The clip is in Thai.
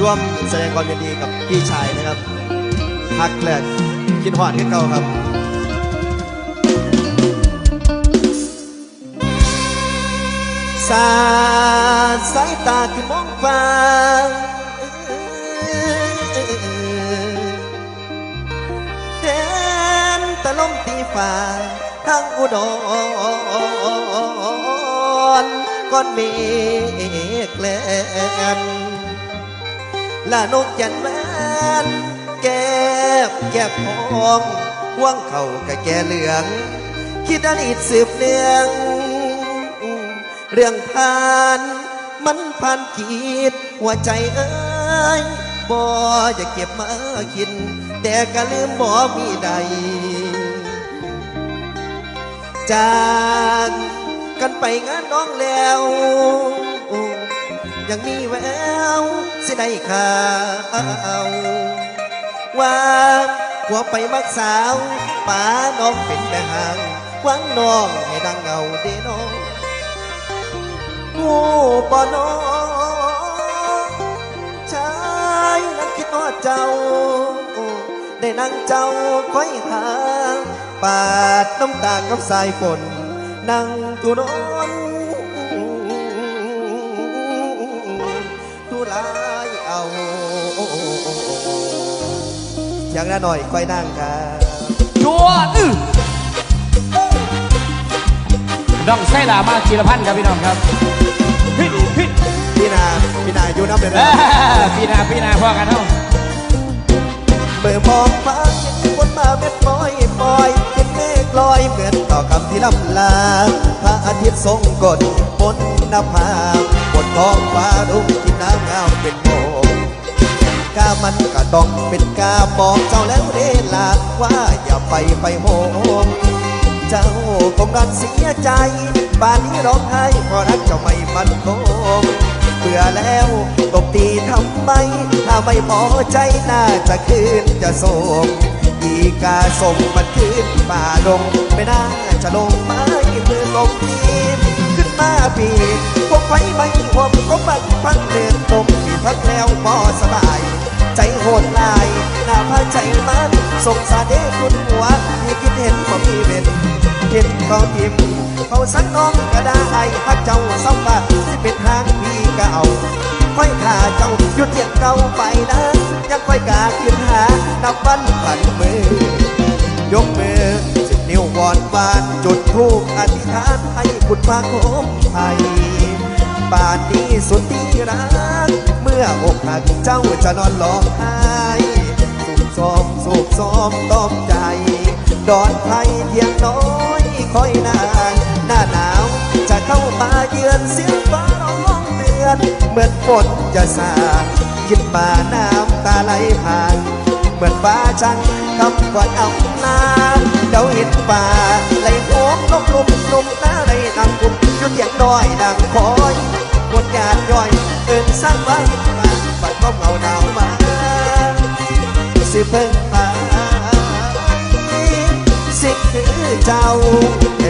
ร่วมแสดงความยินดีกับพี่ชายนะครับฮักแลกคิดหอดกันเก่าครับสาดสายตาคือมองฟ้าเห็นตะลมตีฟ้าทางอุดรก้อนเมฆแลน ลานกยันแวนแก้บแก้บพองว่างเข่ากะแก่เหลือง คิดอันอีดสืบเนือง เรื่องผ่านมันผ่านขีดหัวใจเอ้ยบ่จะเก็บมาคิดแต่ก็ลืมบ่มีใด จากกันไปงานน้องแล้ว ยังมีแววสิได้ข่าวว่าหัวไปมักสาวป่าน้องเป็นแม่หางหวังน้องให้ดังเงาเดน้องผู้ปอนอชายนั้นคิดว่าเจ้า ได้นั่งเจ้าค่อยหาปาดน้ำตากับสายฝนนั่งตัวนอน ทุรายเอาอย่างละหน่อยค่อยนั่งครับชัวอื้อน้องไส้ลามาจีรพันธ์ครับพี่น้องครับพี่พี่พี่นาพี่นาอยู่น้ำเดือดเอ้อพี่นาพี่นาพ่อกันเนาะเมื่อมองฟ้าเห็นฝนมาเม็ดปล่อยปล่อยเห็นเมฆลอยเหมือนต่อคำที่ลำลาพระอาทิตย์ทรงกฎบนน ภาบนท้องฟ้ารุ่งที่น้ำงามเป็นโมกามันก็ต้องเป็นกาบอกเจ้าแล้วเดลาว่าอย่าไปไปโมงเจ้าคงรันเสียใจป่านนี้ร้องไห้เพราะรักเจ้าไม่มันคงเบื่อแล้วตบตีทำไมถ้าไม่พอใจน่าจะคืนจะส่งอีกาส่งมันคืนป่าดงไม่น่าจะลงไม้มือลงที มาปีพวกไฟไม่ห่วงก็บังพังเดินตรงมีพักแล้วพอสบาย ใจโหดลายหน้าพาใจมันสงสารเด็กคุณหัวที่คิดเห็นว่ามีเป็นเห็นก็ทิมเขาสักน้องก็ได้ฮักเจ้าซ้ำว่าที่เป็นทางพี่ก็เอาค่อยขาเจ้าหยุดเทียงเก่าไปนะยังค่อยกาขึ้นหานับวันฝันมือยกมือ บนิ้ววอนวานจุดทูปอธิษฐานให้คุณพระคมไทยบาทนี้สุดที่รัก เมื่ออกหักเจ้าจะนอนร้องไห้สุกซ้อมสุกซ้อมต้อมใจ ดอนไทยเพียงน้อยคอยนาน หน้าหนาวจะเข้ามาเยือนเสียงฟ้าร้องเตือน เหมือนฝนจะสาดคิดมาน้ำตาไหลผ่าน เหมือฟ้าจันคำกว่าเอานาเจ้าเห็นป่าไหลโค้งลมลุมลุมหน้าในทางกุมยุดอย่างน้อยดังคอยบนงานย่อยเอินสร้างไว้มาบัดก็เงาดาวมาสิเพิ่งไปสิคือเจ้าเอ